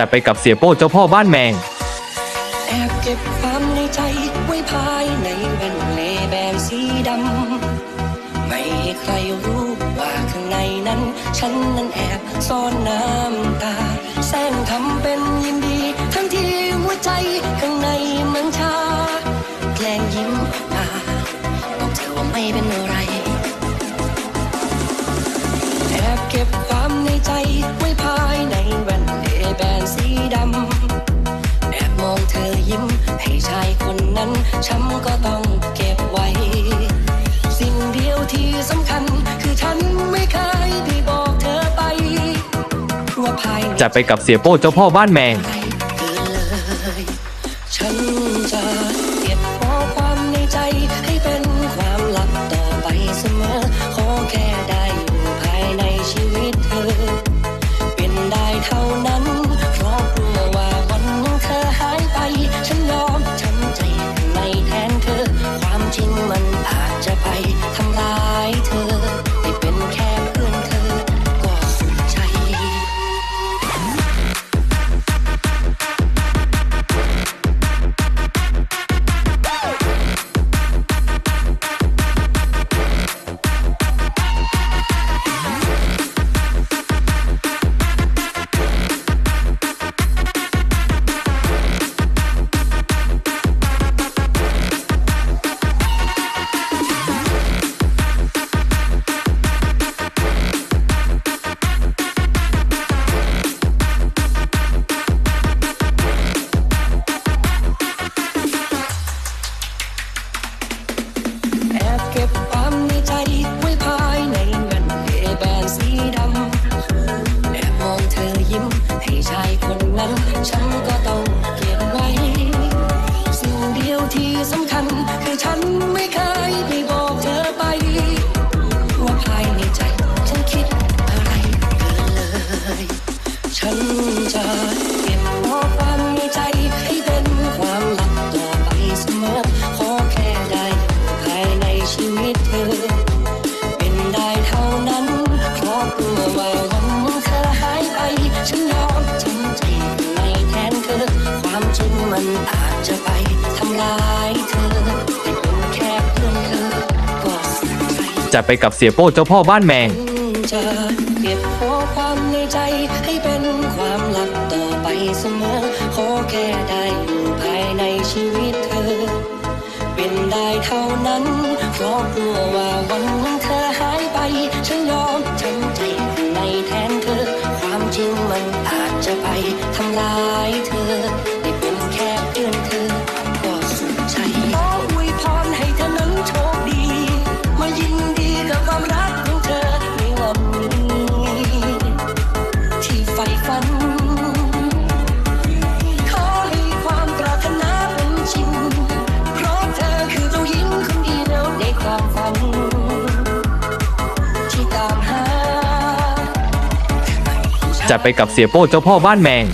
จัดไปกับเสียโป้เจ้าพ่อบ้านแมง แอบเก็บความในใจไว้ภายในแว่นเลแบนสีดำ ไม่ให้ใครรู้ว่าข้างในนั้น ฉันนั้นแอบซ่อนน้ำตา แสงทำเป็น ให้ชายคนนั้นช้ำก็ต้องเก็บไว้ สิ่งเดียวที่สำคัญ คือฉันไม่เคยได้บอกเธอไปว่าภายในจะไปกับเสียโป้เจ้าพ่อบ้านแมง ใจเลยฉันจะ ฉันก็ต้องเก็บไว้ สิ่งเดียวที่สำคัญ คือฉันไม่เคยได้บอกเธอไป ว่าภายในใจ ฉันคิดอะไรเกินเลย ฉันจะ อาจจะไปทำร้ายเธอแต่เป็นแค่เพื่อนเธอก็สุดใจจัดไปกับเสียโป้เจ้าพ่อบ้านแมงจะเก็บข้อความในใจให้เป็นความลับต่อไปเสมอ ขอแค่ได้อยู่ภายในชีวิตเธอ เป็นได้เท่านั้นเพราะกลัวว่าวัน จัดไปกับเสียโป้เจ้าพ่อบ้านแมง